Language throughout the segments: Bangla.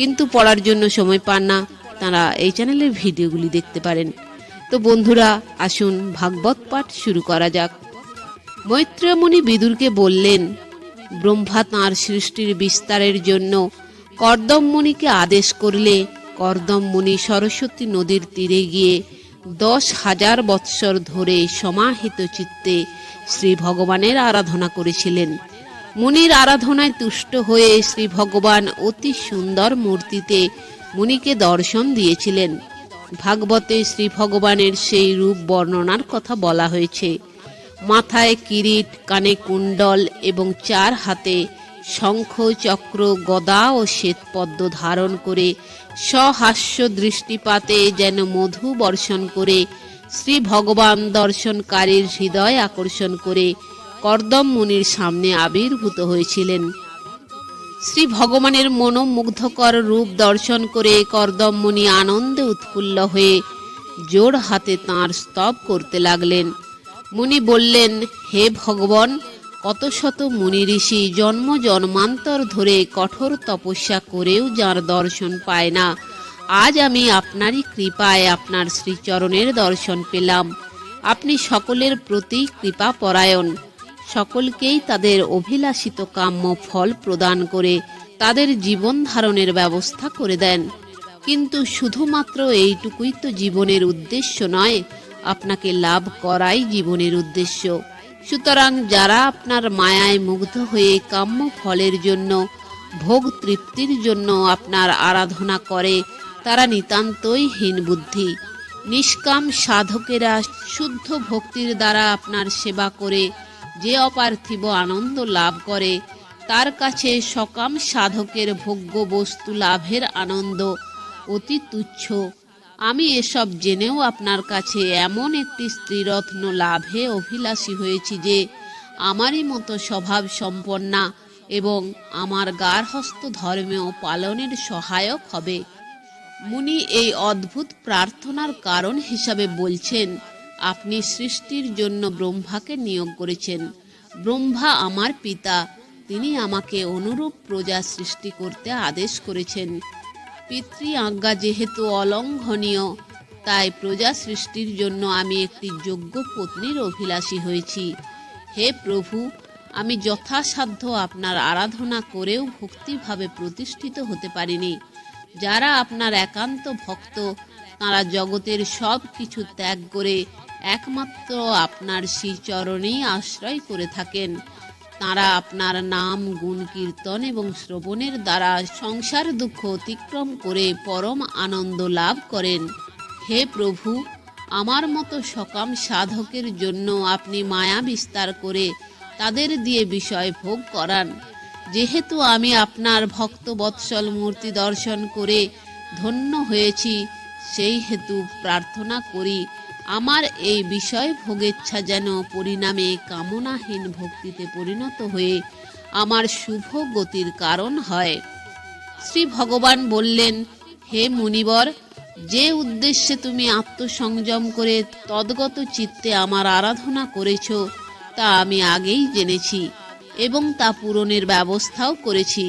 কিন্তু পড়ার জন্য সময় পান না। তারা এই চ্যানেলের ভিডিওগুলি দেখতে পারেন। তো বন্ধুরা, আসুন ভাগবত পাঠ শুরু করা যাক। মৈত্রেয়মণি বিদুরকে বললেন, ব্রহ্মা তাঁর সৃষ্টির বিস্তারের জন্য কর্দম মুনিকে আদেশ করলে কর্দম মুনি সরস্বতী নদীর তীরে গিয়ে দশ হাজার বৎসর ধরে সমাহিত চিত্তে শ্রী ভগবানের আরাধনা করেছিলেন। মুনির আরাধনায় তুষ্ট হয়ে শ্রী ভগবান অতি সুন্দর মূর্তিতে মুনিকে দর্শন দিয়েছিলেন। ভাগবতে শ্রী ভগবানের সেই রূপ বর্ণনার কথা বলা হয়েছে। মাথায় কিরিট, কানে কুণ্ডল এবং চার হাতে শঙ্খ, চক্র, গদা ও শ্বেতপদ্ম ধারণ করে সহাস্য দৃষ্টিপাতে যেন মধু বর্ষণ করে শ্রী ভগবান দর্শনকারীর হৃদয় আকর্ষণ করে কর্দম মুনির সামনে আবির্ভূত হয়েছিলেন। শ্রী ভগবানের মনোমুগ্ধকর রূপ দর্শন করে কর্দম মুনি আনন্দে উৎফুল্ল হয়ে জোর হাতে তাঁর স্তব করতে লাগলেন। মুনি বললেন, হে ভগবান, কত শত মুনি ঋষি জন্ম জন্মান্তর ধরে কঠোর তপস্যা করেও যার দর্শন পায় না। আজ আমি আপনারই কৃপায় আপনার শ্রীচরণের দর্শন পেলাম। আপনি সকলের প্রতি কৃপা পরায়ণ সকলকেই তাদের অভিলাষিত কাম্য ফল প্রদান করে তাদের জীবন ধারণের ব্যবস্থা করে দেন। কিন্তু শুধুমাত্র এইটুকুই তো জীবনের উদ্দেশ্য নয়, আপনাকে লাভ করাই জীবনের উদ্দেশ্য। সুতরাং যারা আপনার মায়ায় মুগ্ধ হয়ে কাম্য ফলের জন্য, ভোগ তৃপ্তির জন্য আপনার আরাধনা করে, তারা নিতান্তই হীন বুদ্ধি। নিষ্কাম সাধকেরা শুদ্ধ ভক্তির দ্বারা আপনার সেবা করে যে অপার্থিব আনন্দ লাভ করে, তার কাছে সকাম সাধকের ভোগ্য বস্তু লাভের আনন্দ অতি তুচ্ছ। আমি এসব জেনেও আপনার কাছে এমন একটি স্ত্রীরত্ন লাভে অভিলাষী হয়েছি যে, আমারই মতো স্বভাব সম্পন্না এবং আমার গার্হস্থ ধর্মেও পালনের সহায়ক হবে। মুনি এই অদ্ভুত প্রার্থনার কারণ হিসাবে বলছেন আপনি সৃষ্টির জন্য ব্রহ্মাকে নিয়োগ করেছেন। ব্রহ্মা আমার পিতা। তিনি আমাকে অনুরূপ প্রজা সৃষ্টি করতে আদেশ করেছেন। পিতৃ আজ্ঞা যেহেতু অলঙ্ঘনীয়, তাই প্রজা সৃষ্টির জন্য আমি একটি যোগ্য পত্নীর অভিলাষী হয়েছি। হে প্রভু, আমি যথাসাধ্য আপনার আরাধনা করেও ভক্তিভাবে প্রতিষ্ঠিত হতে পারিনি। যারা আপনার একান্ত ভক্ত, তারা জগতের সব কিছু ত্যাগ করে একমাত্র আপনার শ্রীচরণেই আশ্রয় করে থাকেন। তারা আপনার নাম, গুণ, কীর্তন এবং শ্রবণের দ্বারা সংসার দুঃখ অতিক্রম করে পরম আনন্দ লাভ করেন। হে প্রভু, আমার মতো সকাম সাধকের জন্য আপনি মায়া বিস্তার করে তাদের দিয়ে বিষয় ভোগ করান। যেহেতু আমি আপনার ভক্ত বৎসল মূর্তি দর্শন করে ধন্য হয়েছি, সেই হেতু প্রার্থনা করি আমার এই বিষয় ভোগেচ্ছা যেন পরিণামে কামনাহীন ভক্তিতে পরিণত হয়ে আমার শুভ গতির কারণ হয়। শ্রী ভগবান বললেন, হে মুনিবর, যে উদ্দেশ্যে তুমি আত্মসংযম করে তদ্গত চিত্তে আমার আরাধনা করেছ, তা আমি আগেই জেনেছি এবং তা পূরণের ব্যবস্থাও করেছি।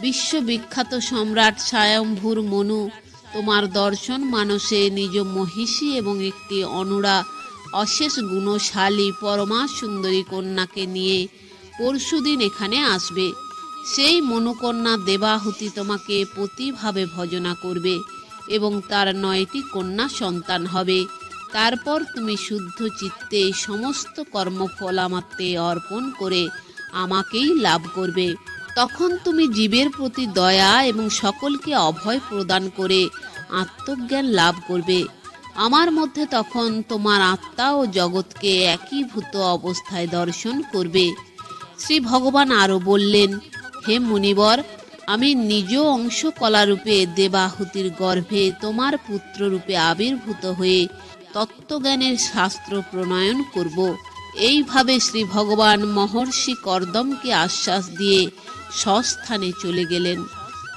বিশ্ববিখ্যাত সম্রাট স্বয়ম্ভুর মনু তোমার দর্শন মানসে নিজ মহিষী এবং একটি অনুরা অশেষ গুণশালী পরমা সুন্দরী কন্যাকে নিয়ে পরশুদিন এখানে আসবে। সেই মনুকন্যা দেবাহুতি তোমাকে প্রতিভাবে ভজনা করবে এবং তার নয়টি কন্যা সন্তান হবে। তারপর তুমি শুদ্ধ চিত্তে সমস্ত কর্মফল আমাতে অর্পণ করে আমাকেই লাভ করবে। তখন তুমি জীবের প্রতি দয়া এবং সকলকে অভয় প্রদান করে আত্মজ্ঞান লাভ করবে। আমার মধ্যে তখন তোমার আত্মা ও জগৎকে একীভূত অবস্থায় দর্শন করবে। শ্রী ভগবান আরও বললেন, হে মুনিবর, আমি নিজ অংশ কলারূপে দেবাহুতির গর্ভে তোমার পুত্ররূপে আবির্ভূত হয়ে তত্ত্বজ্ঞানের শাস্ত্র প্রণয়ন করব। এইভাবে শ্রী ভগবান মহর্ষি কর্দমকে আশ্বাস দিয়ে স্বস্থানে চলে গেলেন।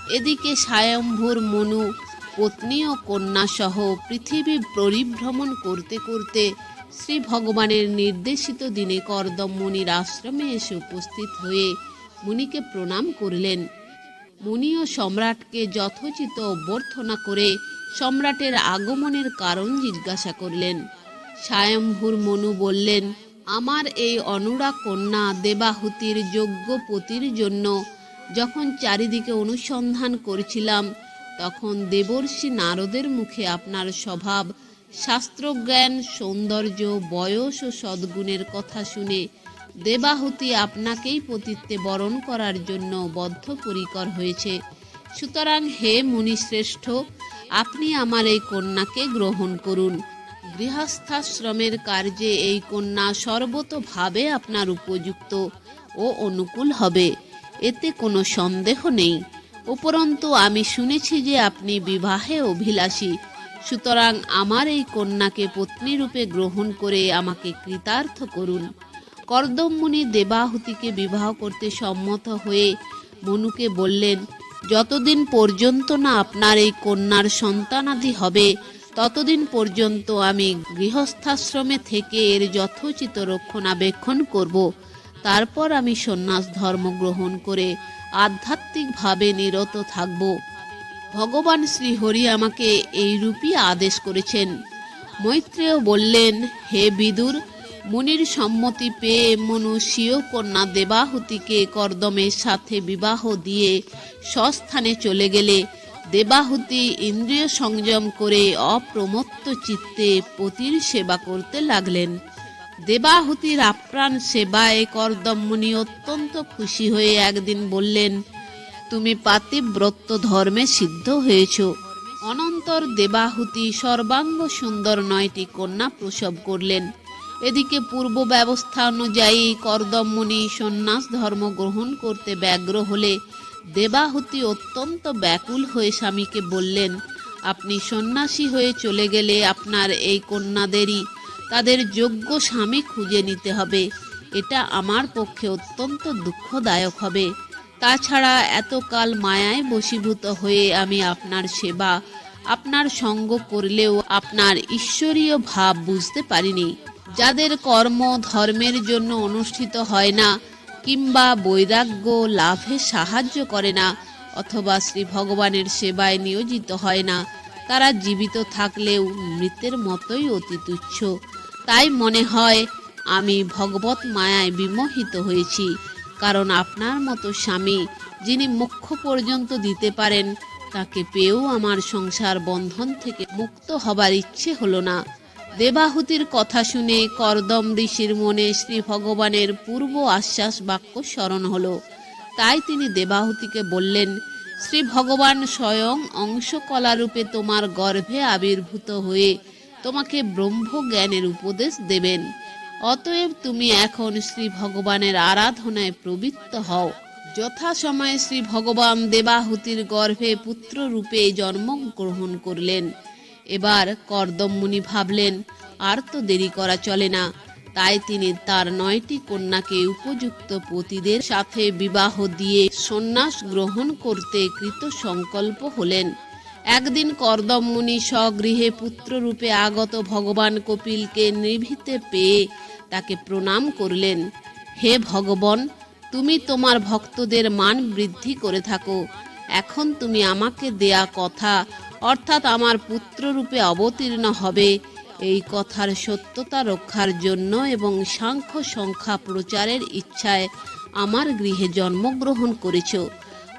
এদিকে স্বয়ম্ভুর মনু, পত্নী ও কন্যাসহ পৃথিবী পরিভ্রমণ করতে করতে শ্রী ভগবানের নির্দেশিত দিনে কর্দম মুনির আশ্রমে এসে উপস্থিত হয়ে মুনিকে প্রণাম করলেন। মুনি ও সম্রাটকে যথোচিত অভ্যর্থনা করে সম্রাটের আগমনের কারণ জিজ্ঞাসা করলেন। স্বয়ম্ভুর মনু বললেন আমার এই অনুরা কন্যা দেবাহুতির যোগ্য পতির জন্য যখন চারিদিকে অনুসন্ধান করছিলাম, তখন দেবর্ষি নারদের মুখে আপনার স্বভাব, শাস্ত্রজ্ঞান, সৌন্দর্য, বয়স ও সদ্গুণের কথা শুনে দেবাহুতি আপনাকেই পতিত্বে বরণ করার জন্য বদ্ধপরিকর হয়েছে। সুতরাং হে মুনিশ্রেষ্ঠ, আপনি আমার এই কন্যাকে গ্রহণ করুন। গৃহস্থাশ্রমের কার্যে এই কন্যা সর্বতোভাবে আপনার উপযুক্ত ও অনুকূল হবে। এতে কোনো সন্দেহ নেই। উপরন্তু আমি শুনেছি যে আপনি বিবাহে অভিলাষী। সুতরাং আমার এই কন্যাকে পত্নীরূপে গ্রহণ করে আমাকে কৃতার্থ করুন। কর্দমমুনি দেবাহুতিকে বিবাহ করতে সম্মত হয়ে মনুকে বললেন, যতদিন পর্যন্ত না আপনার এই কন্যার সন্তানাদি হবে ততদিন পর্যন্ত আমি গৃহস্থাশ্রমে থেকে এর যথোচিত রক্ষণাবেক্ষণ করব। তারপর আমি সন্ন্যাস ধর্ম গ্রহণ করে আধ্যাত্মিকভাবে নিরত থাকব। ভগবান শ্রী হরি আমাকে এই রূপই আদেশ করেছেন। মৈত্রেয় বললেন, হে বিদুর, মুনির সম্মতি পেয়ে মনু কন্যা দেবাহুতিকে কর্দমের সাথে বিবাহ দিয়ে স্বস্থানে চলে গেলে দেবাহুতি ইন্দ্রিয় সংযম করে অপ্রমত্ত চিত্তে পতির সেবা করতে লাগলেন। দেবাহুতির আপ্রাণ সেবায় কর্দম অত্যন্ত খুশি হয়ে একদিন বললেন, তুমি পাতিব্রত ধর্মে সিদ্ধ হয়েছ। অনন্তর দেবাহুতি সর্বাঙ্গ সুন্দর নয়টি কন্যা প্রসব করলেন। এদিকে পূর্ব ব্যবস্থা অনুযায়ী কর্দম সন্ন্যাস ধর্ম গ্রহণ করতে ব্যগ্র হলে দেবাহুতি অত্যন্ত ব্যাকুল হয়ে স্বামীকে বললেন, আপনি সন্ন্যাসী হয়ে চলে গেলে আপনার এই কন্যাদেরই তাদের যোগ্য স্বামী খুঁজে নিতে হবে। এটা আমার পক্ষে অত্যন্ত দুঃখদায়ক হবে। তাছাড়া এতকাল মায়ায় বশীভূত হয়ে আমি আপনার সেবা, আপনার সঙ্গ করলেও আপনার ঈশ্বরীয় ভাব বুঝতে পারিনি। যাদের কর্ম ধর্মের জন্য অনুষ্ঠিত হয় না কিংবা বৈরাগ্য, লাভে সাহায্য করে না, অথবা শ্রী ভগবানের সেবায় নিয়োজিত হয় না। তারা জীবিত থাকলেও মৃতের মতোই অতি তুচ্ছ। তাই মনে হয়, আমি ভগবত মায়ায় বিমোহিত হয়েছি, কারণ আপনার মতো স্বামী, যিনি মুখ্য পর্যন্ত দিতে পারেন, তাকে পেয়েও আমার সংসার বন্ধন থেকে মুক্ত হবার ইচ্ছে হলো না। দেবাহুতির কথা শুনে কর্দম ঋষির মনে শ্রী ভগবানের পূর্ব আশ্বাস বাক্য স্মরণ হলো। তাই তিনি দেবাহুতিকে বললেন শ্রী ভগবান স্বয়ং অংশকলারূপে তোমার গর্ভে আবির্ভূত হয়ে তোমাকে ব্রহ্ম জ্ঞানের উপদেশ দেবেন। অতএব তুমি এখন শ্রী ভগবানের আরাধনায় প্রবৃত্ত হও। যথা সময়ে শ্রী ভগবান দেবাহুতির গর্ভে পুত্র রূপে জন্মগ্রহণ করলেন। এবার কর্দম মুনি ভাবলেন, আর তো দেরি করা চলে না। তাই তিনি তার নয়টি কন্যাকে উপযুক্ত পতিদের সাথে বিবাহ দিয়ে সন্ন্যাস গ্রহণ করতে কৃত সংকল্প হলেন। একদিন কর্দম মুনি স্বগৃহে পুত্ররূপে আগত ভগবান কপিলকে নিভৃতে পেয়ে তাকে প্রণাম করলেন। হে ভগবান, তুমি তোমার ভক্তদের মান বৃদ্ধি করে থাকো। এখন তুমি আমাকে দেয়া কথা অর্থাৎ আমার পুত্ররূপে অবতীর্ণ হবে। এই কথার সত্যতা রক্ষার জন্য এবং সাংখ্য সংখ্যা প্রচারের ইচ্ছায় আমার গৃহে জন্মগ্রহণ করেছ।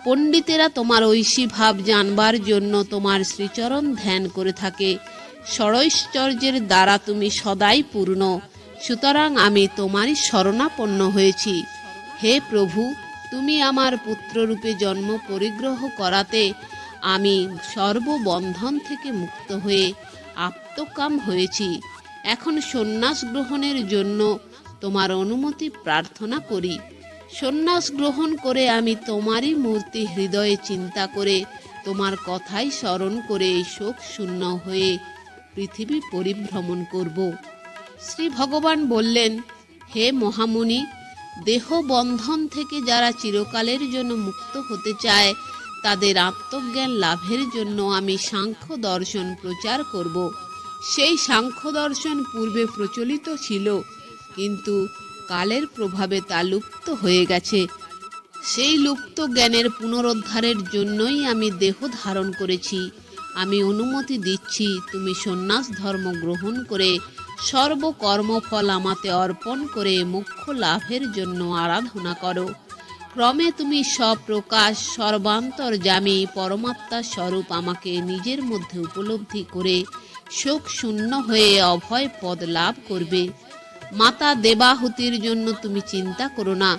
পণ্ডিতেরা তোমার ঐশী ভাব জানবার জন্য তোমার শ্রীচরণ ধ্যান করে থাকে। ষড়ৈশ্বর্যের দ্বারা তুমি সদাই পূর্ণ। সুতরাং আমি তোমারই শরণাপন্ন হয়েছি। হে প্রভু, তুমি আমার পুত্ররূপে জন্ম পরিগ্রহ করাতে আমি সর্ববন্ধন থেকে মুক্ত হয়ে আপ্তকাম হয়েছি। এখন সন্ন্যাস গ্রহণের জন্য তোমার অনুমতি প্রার্থনা করি। সন্ন্যাস গ্রহণ করে আমি তোমারই মূর্তি হৃদয়ে চিন্তা করে তোমার কথাই স্মরণ করে শোক শূন্য হয়ে পৃথিবী পরিভ্রমণ করব। শ্রী ভগবান বললেন, হে মহামুনি, দেহ বন্ধন থেকে যারা চিরকালের জন্য মুক্ত হতে চায় তাদের আত্মজ্ঞান লাভের জন্য আমি সাংখ্য দর্শন প্রচার করব। সেই সাংখ্য দর্শন পূর্বে প্রচলিত ছিল, কিন্তু কালের প্রভাবে তা লুপ্ত হয়ে গেছে। সেই লুপ্ত জ্ঞানের পুনরুদ্ধারের জন্যই আমি দেহ ধারণ করেছি। আমি অনুমতি দিচ্ছি, তুমি সন্ন্যাস ধর্ম গ্রহণ করে সর্বকর্মফল আমাতে অর্পণ করে মুখ্য লাভের জন্য আরাধনা করো। ক্রমে তুমি সপ্রকাশ, সর্বান্তর জামি, পরমাত্মা স্বরূপ আমাকে নিজের মধ্যে উপলব্ধি করে শোক শূন্য হয়ে অভয় পদ লাভ করবে। মাতা দেবাহুতির জন্য তুমি চিন্তা করো না,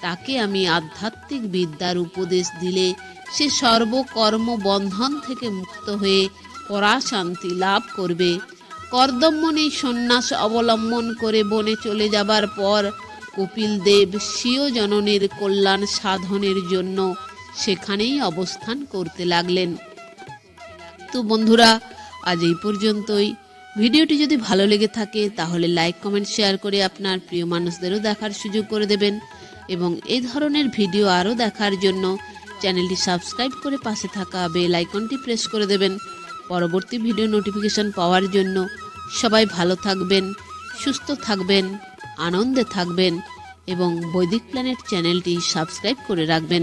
তাকে আমি আধ্যাত্মিক বিদ্যার উপদেশ দিলে সে সর্বকর্ম বন্ধন থেকে মুক্ত হয়ে পরাশান্তি লাভ করবে। কর্দম্যনি সন্ন্যাস অবলম্বন করে বনে চলে যাবার পর কপিল দেব স্বীয় জননীর কল্যাণ সাধনের জন্য সেখানেই অবস্থান করতে লাগলেন। তো বন্ধুরা, আজ এই পর্যন্তই। ভিডিওটি যদি ভালো লেগে থাকে, তাহলে লাইক, কমেন্ট, শেয়ার করে আপনার প্রিয় মানুষদেরও দেখার সুযোগ করে দেবেন এবং এই ধরনের ভিডিও আরও দেখার জন্য চ্যানেলটি সাবস্ক্রাইব করে পাশে থাকা বেল আইকনটি প্রেস করে দেবেন। পরবর্তী ভিডিও নোটিফিকেশন পাওয়ার জন্য সবাই ভালো থাকবেন, সুস্থ থাকবেন। আনন্দে থাকবেন এবং বৈদিক প্ল্যানেট চ্যানেলটি সাবস্ক্রাইব করে রাখবেন।